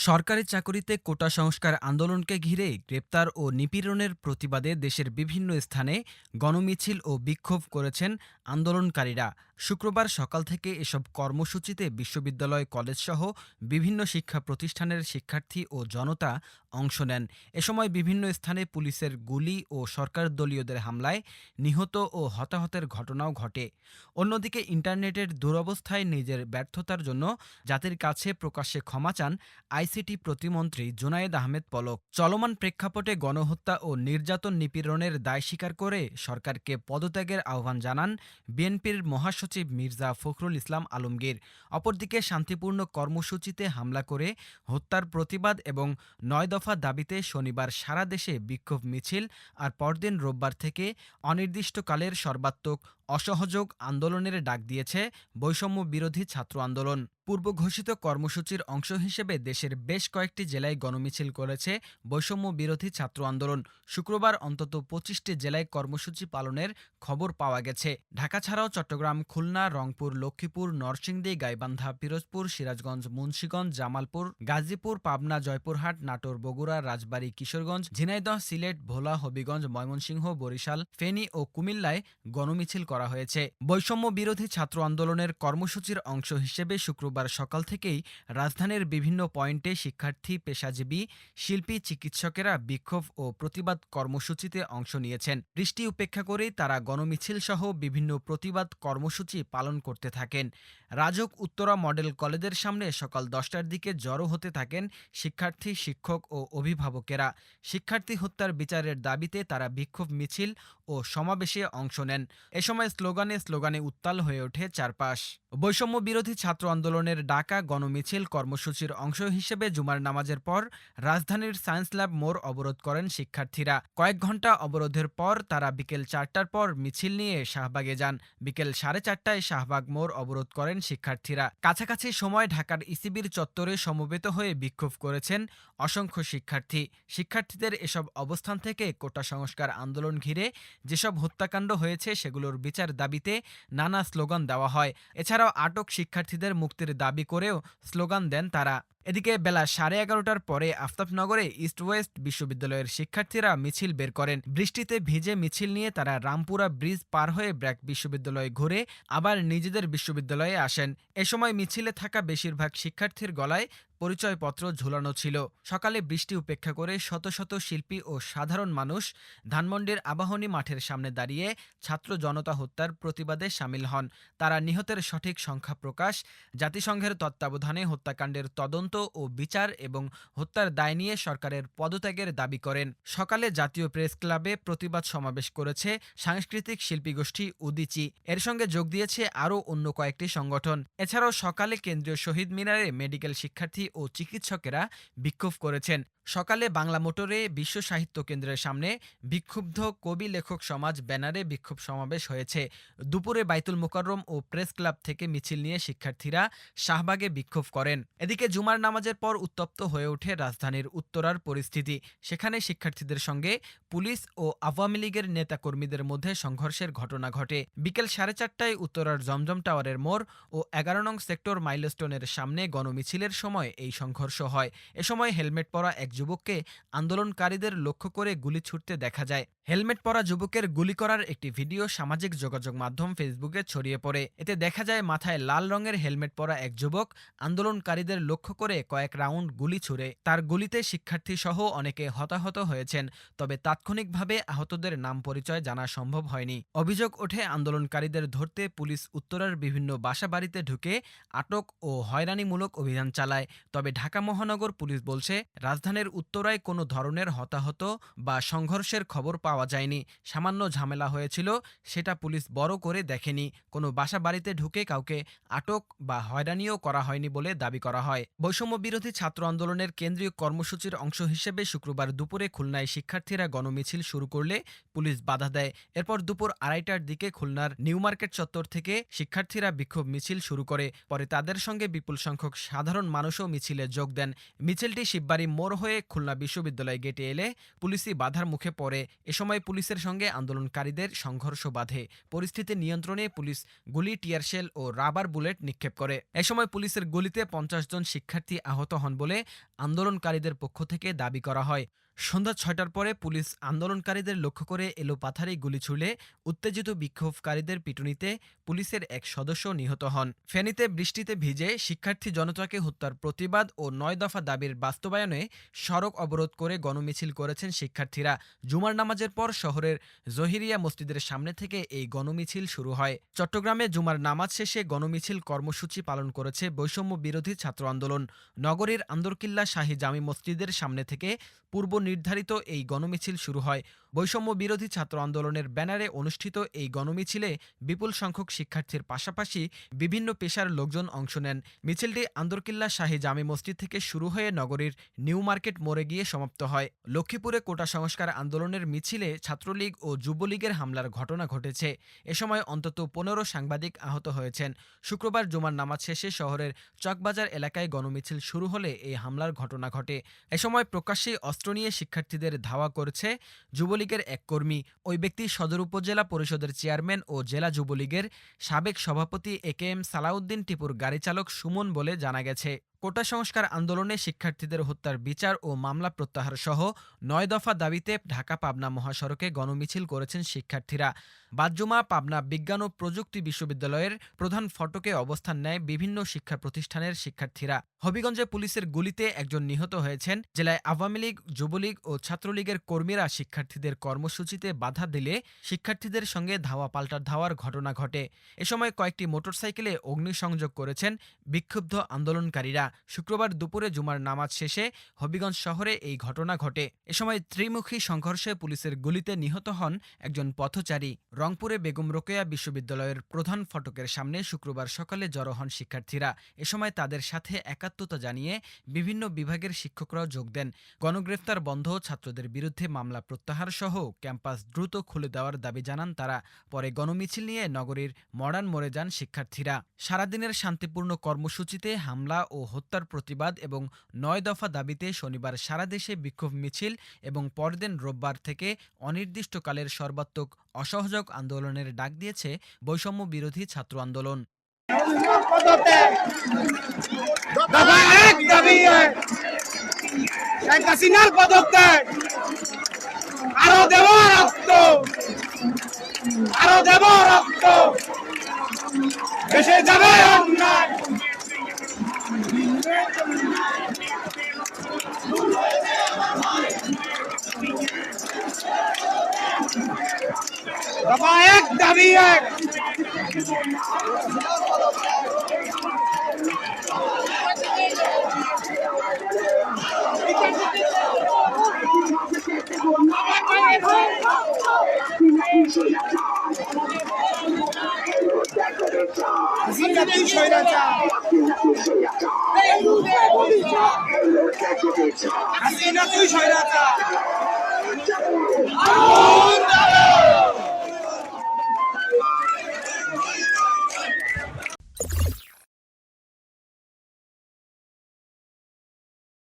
সরকারি চাকরিতে কোটা সংস্কার আন্দোলনকে ঘিরে গ্রেপ্তার ও নিপীড়নের প্রতিবাদে দেশের বিভিন্ন স্থানে গণমিছিল ও বিক্ষোভ করেছেন আন্দোলনকারীরা। শুক্রবার সকাল থেকে এসব কর্মসূচিতে বিশ্ববিদ্যালয়, কলেজসহ বিভিন্ন শিক্ষা প্রতিষ্ঠানের শিক্ষার্থী ও জনতা অংশ নেন। এ সময় বিভিন্ন স্থানে পুলিশের গুলি ও সরকার দলীয়দের হামলায় নিহত ও হতাহতের ঘটনাও ঘটে। অন্যদিকে ইন্টারনেটের দুরবস্থায় নিজের ব্যর্থতার জন্য জাতির কাছে প্রকাশ্যে ক্ষমা চান আইসিটি প্রতিমন্ত্রী জুনায়েদ আহমেদ পলক চলমান প্রেক্ষাপটে গণহত্যা ও নির্যাতন নিপীড়নের দায় স্বীকার করে সরকারকে পদত্যাগের আহ্বান জানান বিএনপির মহাসচিব মির্জা ফখরুল ইসলাম আলমগীর। অপরদিকে শান্তিপূর্ণ কর্মসূচিতে হামলা করে হত্যার প্রতিবাদ এবং নয় দফা দাবিতে শনিবার সারা দেশে বিক্ষোভ মিছিল আর পরদিন রোববার থেকে অনির্দিষ্টকালের সর্বাত্মক অসহযোগ আন্দোলনের ডাক দিয়েছে বৈষম্য বিরোধী ছাত্র আন্দোলন। পূর্ব ঘোষিত কর্মসূচির অংশ হিসেবে দেশের বেশ কয়েকটি জেলায় গণমিছিল করেছে বৈষম্য বিরোধী ছাত্র আন্দোলন। শুক্রবার অন্তত পঁচিশটি জেলায় কর্মসূচি পালনের খবর পাওয়া গেছে। ঢাকা ছাড়াও চট্টগ্রাম, খুলনা, রংপুর, লক্ষ্মীপুর, নরসিংদী, গাইবান্ধা, পিরোজপুর, সিরাজগঞ্জ, মুন্সীগঞ্জ, জামালপুর, গাজীপুর, পাবনা, জয়পুরহাট, নাটোর, বগুড়া, রাজবাড়ী, কিশোরগঞ্জ, ঝিনাইদহ, সিলেট, ভোলা, হবিগঞ্জ, ময়মনসিংহ, বরিশাল, ফেনী ও কুমিল্লায় গণমিছিল করা হয়েছে। বৈষম্য বিরোধী ছাত্র আন্দোলনের কর্মসূচির অংশ হিসেবে শুক্রবার সকাল থেকেই রাজধানীর বিভিন্ন পয়েন্টে শিক্ষার্থী, পেশাজীবী, শিল্পী, চিকিৎসকেরা বিক্ষোভ ও প্রতিবাদ কর্মসূচিতে অংশ নিয়েছেন। বৃষ্টি উপেক্ষা করেই তারা গণমিছিল সহ বিভিন্ন প্রতিবাদ কর্মসূচি পালন করতে থাকেন। রাজক উত্তরা মডেল কলেজের সামনে সকাল দশটার দিকে জড়ো হতে থাকেন শিক্ষার্থী, শিক্ষক ও অভিভাবকেরা। শিক্ষার্থী হত্যার বিচারের দাবিতে তারা বিক্ষোভ, মিছিল ও সমাবেশে অংশ নেন। এ সময় স্লোগানে স্লোগানে উত্তাল হয়ে ওঠে চারপাশ। বৈষম্য বিরোধী ছাত্র আন্দোলনের ডাকা গণমিছিল কর্মসূচির অংশ হিসেবে জুমার নামাজের পর রাজধানীর সায়েন্স ল্যাব মোড় অবরোধ করেন শিক্ষার্থীরা। কয়েক ঘণ্টা অবরোধের পর তারা বিকেল চারটার পর মিছিল নিয়ে শাহবাগে যান। বিকেল সাড়ে চারটায় শাহবাগ মোড় অবরোধ করেন শিক্ষার্থীরা। কাছাকাছি সময় ঢাকার ইসিবির চত্বরে সমবেত হয়ে বিক্ষোভ করেছেন অসংখ্য শিক্ষার্থী। শিক্ষার্থীদের এসব অবস্থান থেকে কোটা সংস্কার আন্দোলন ঘিরে যেসব হত্যাকাণ্ড হয়েছে সেগুলোর বিচার দাবিতে নানা স্লোগান দেওয়া হয়। এছাড়াও আটক শিক্ষার্থীদের মুক্তির দাবি করেও স্লোগান দেন তারা। এদিকে বেলা সাড়ে এগারোটার পরে আফতাবনগরে ইস্ট ওয়েস্ট বিশ্ববিদ্যালয়ের শিক্ষার্থীরা মিছিল বের করেন। বৃষ্টিতে ভিজে মিছিল নিয়ে তারা রামপুরা ব্রিজ পার হয়ে ব্র্যাক বিশ্ববিদ্যালয়ে ঘুরে আবার নিজেদের বিশ্ববিদ্যালয়ে আসেন। এ সময় মিছিলে থাকা বেশিরভাগ শিক্ষার্থীর গলায় পরিচয়পত্র ঝোলানো ছিল। সকালে বৃষ্টি উপেক্ষা করে শত শত শিল্পী ও সাধারণ মানুষ ধানমন্ডির আবাহনী মাঠের সামনে দাঁড়িয়ে ছাত্র জনতা হত্যার প্রতিবাদে সামিল হন। তারা নিহতের সঠিক সংখ্যা প্রকাশ, জাতিসংঘের তত্ত্বাবধানে হত্যাকাণ্ডের তদন্ত ও বিচার এবং হত্যার দায় নিয়ে সরকারের পদত্যাগের দাবি করেন। সকালে জাতীয় প্রেস ক্লাবে প্রতিবাদ সমাবেশ করেছে সাংস্কৃতিক শিল্পী গোষ্ঠী উদিচি। এর সঙ্গে যোগ দিয়েছে আরও অন্য কয়েকটি সংগঠন। এছাড়াও সকালে কেন্দ্রীয় শহীদ মিনারে মেডিকেল শিক্ষার্থী ও চিকিৎসকেরা বিক্ষোভ করেছেন। সকালে বাংলা মোটরে বিশ্ব সাহিত্য কেন্দ্রের সামনে বিক্ষুব্ধ কবি লেখক সমাজ ব্যানারে বিক্ষোভ সমাবেশ হয়েছে। দুপুরে বাইতুল মোকাররম ও প্রেস ক্লাব থেকে মিছিল নিয়ে শিক্ষার্থীরা শাহবাগে বিক্ষোভ করেন। এদিকে জুমার নামাজের পর উত্তপ্ত হয়ে ওঠে রাজধানীর উত্তরার পরিস্থিতি। সেখানে শিক্ষার্থীদের সঙ্গে পুলিশ ও আওয়ামী লীগের নেতাকর্মীদের মধ্যে সংঘর্ষের ঘটনা ঘটে। বিকেল সাড়ে চারটায় উত্তরার জমজম টাওয়ারের মোড় ও এগারো নং সেক্টর মাইলস্টোনের সামনে গণমিছিলের সময় এই সংঘর্ষ হয়। এ সময় হেলমেট পরা এক যুবককে আন্দোলনকারীদের লক্ষ্য করে গুলি ছুটতে দেখা যায়। হেলমেট পরা যুবকের গুলি করার একটি ভিডিও সামাজিক যোগাযোগ মাধ্যম ফেসবুকে ছড়িয়ে পড়ে। এতে দেখা যায়, মাথায় লাল রঙের হেলমেট পরা এক যুবক আন্দোলনকারীদের লক্ষ্য করে কয়েক রাউন্ড গুলি ছুড়ে। তার গুলিতে শিক্ষার্থী সহ অনেকে হতাহত হয়েছেন, তবে তাৎক্ষণিকভাবে আহতদের নাম পরিচয় জানা সম্ভব হয়নি। অভিযোগ ওঠে, আন্দোলনকারীদের ধরতে পুলিশ উত্তরের বিভিন্ন বাসা বাড়িতে ঢুকে আটক ও হয়রানিমূলক অভিযান চালায়। তবে ঢাকা মহানগর পুলিশ বলছে, রাজধানীর উত্তরায় কোনো ধরনের হতাহত বা সংঘর্ষের খবর পাওয়া যায়নি। সামান্য ঝামেলা হয়েছিল, সেটা পুলিশ বড় করে দেখেনি। কোনো বাসা বাড়িতে ঢুকে কাউকে আটক বা হয়রানিও করা হয়নি বলে দাবি করা হয়। বৈষম্য বিরোধী ছাত্র আন্দোলনের কেন্দ্রীয় কর্মসূচির অংশ হিসেবে শুক্রবার দুপুরে খুলনায় শিক্ষার্থীরা গণমিছিল শুরু করলে পুলিশ বাধা দেয়। এরপর দুপুর আড়াইটার দিকে খুলনার নিউ মার্কেট চত্বর থেকে শিক্ষার্থীরা বিক্ষোভ মিছিল শুরু করে। পরে তাদের সঙ্গে বিপুল সংখ্যক সাধারণ মানুষও মিছিলে যোগ দেন। মিছিলটি শিববাড়ি মোড় হয়ে হয়ে খুলনা বিশ্ববিদ্যালয় গেটে এলে পুলিশি বাধার মুখে পড়ে। এ সময় পুলিশের সঙ্গে আন্দোলনকারীদের সংঘর্ষ বাধে। পরিস্থিতি নিয়ন্ত্রণে পুলিশ গুলি টিয়ারশেল ও রাবার বুলেট নিক্ষেপ করে। এ সময় পুলিশের গুলিতে পঞ্চাশ জন শিক্ষার্থী আহত হন বলে আন্দোলনকারীদের পক্ষ থেকে দাবি করা হয়। সন্ধ্যা ছয়টার পরে পুলিশ আন্দোলনকারীদের লক্ষ্য করে এলো পাথারি গুলি ছুড়লে উত্তেজিত বিক্ষোভকারীদের পিটুনিতে পুলিশের এক সদস্য নিহত হন। ফেনীতে বৃষ্টিতে ভিজে শিক্ষার্থী জনতাকে হত্যার প্রতিবাদ ও নয় দফা দাবির বাস্তবায়নে সড়ক অবরোধ করে গণমিছিল করেছেন শিক্ষার্থীরা। জুমার নামাজের পর শহরের জহিরিয়া মসজিদের সামনে থেকে এই গণমিছিল শুরু হয়। চট্টগ্রামে জুমার নামাজ শেষে গণমিছিল কর্মসূচি পালন করেছে বৈষম্য বিরোধী ছাত্র আন্দোলন। নগরীর আন্দরকিল্লা শাহী জামি মসজিদের সামনে থেকে পূর্ব নির্ধারিত এই গণমিছিল শুরু হয় বৈষম্য বিরোধী ছাত্র আন্দোলনের ব্যানারে অনুষ্ঠিত এই গণমিছিলে বিপুল সংখ্যক শিক্ষার্থীর পাশাপাশি বিভিন্ন পেশার লোকজন অংশ নেন। মিছিলটি আন্দরকিল্লা শাহী জামি মসজিদ থেকে শুরু হয়ে নগরীর নিউ মার্কেট মোড়ে গিয়ে সমাপ্ত হয়। লক্ষ্মীপুরে কোটা সংস্কার আন্দোলনের মিছিলে ছাত্রলীগ ও যুবলীগের হামলার ঘটনা ঘটেছে। এ সময় অন্তত পনেরো সাংবাদিক আহত হয়েছেন। শুক্রবার জুমার নামাজ শেষে শহরের চকবাজার এলাকায় গণমিছিল শুরু হলে এই হামলার ঘটনা ঘটে। এ সময় প্রকাশ্যেই অস্ত্র নিয়ে শিক্ষার্থীদের ধাওয়া করেছে যুবলীগের এক কর্মী, ওই ব্যক্তি সদর উপজেলা পরিষদের চেয়ারম্যান ও জেলা যুবলীগের সাবেক সভাপতি এ কে এম সালাউদ্দিন টিপুর গাড়িচালক সুমন বলে জানা গেছে। কোটা সংস্কার আন্দোলনে শিক্ষার্থীদের হত্যার বিচার ও মামলা প্রত্যাহার সহ নয় দফা দাবিতে ঢাকা পাবনা মহাসড়কে গণমিছিল করেছেন শিক্ষার্থীরা। বাদজুমা পাবনা বিজ্ঞান ও প্রযুক্তি বিশ্ববিদ্যালয়ের প্রধান ফটকে অবস্থান নেয় বিভিন্ন শিক্ষা প্রতিষ্ঠানের শিক্ষার্থীরা। হবিগঞ্জে পুলিশের গুলিতে একজন নিহত হয়েছেন। জেলায় আওয়ামী লীগ, যুবলীগ ও ছাত্রলীগের কর্মীরা শিক্ষার্থীদের কর্মসূচিতে বাধা দিলে শিক্ষার্থীদের সঙ্গে ধাওয়া পাল্টার ধাওয়ার ঘটনা ঘটে। এ সময় কয়েকটি মোটরসাইকেলে অগ্নিসংযোগ করেছেন বিক্ষুব্ধ আন্দোলনকারীরা। শুক্রবার দুপুরে জুমার নামাজ শেষে হবিগঞ্জ শহরে এই ঘটনা ঘটে। এ সময় ত্রিমুখী সংঘর্ষে পুলিশের গুলিতে নিহত হন একজন পথচারী। রংপুরে বেগম রোকেয়া বিশ্ববিদ্যালয়ের প্রধান ফটকের সামনে শুক্রবার সকালে জড়ো হন শিক্ষার্থীরা। এ সময় তাদের সাথে একাত্মতা জানিয়ে বিভিন্ন বিভাগের শিক্ষকরাও যোগ দেন। গণগ্রেফতার বন্ধ, ছাত্রদের বিরুদ্ধে মামলা প্রত্যাহার সহ ক্যাম্পাস দ্রুত খুলে দেওয়ার দাবি জানান তারা। পরে গণমিছিল নিয়ে নগরীর মডার্ন মোড়ে যান শিক্ষার্থীরা। সারাদিনের শান্তিপূর্ণ কর্মসূচিতে হামলা ও হত্যার প্রতিবাদ এবং নয় দফা দাবিতে শনিবার সারা দেশে বিক্ষোভ মিছিল এবং পরদিন রোববার থেকে অনির্দিষ্টকালের সর্বাত্মক অসহযোগ আন্দোলনের ডাক দিয়েছে বৈষম্য বিরোধী ছাত্র আন্দোলন। আরও দেব রক্ত। দেশে যাবে অন্যায়। তুই স্বৈরাচার হাসিনা তুই স্বৈরাচার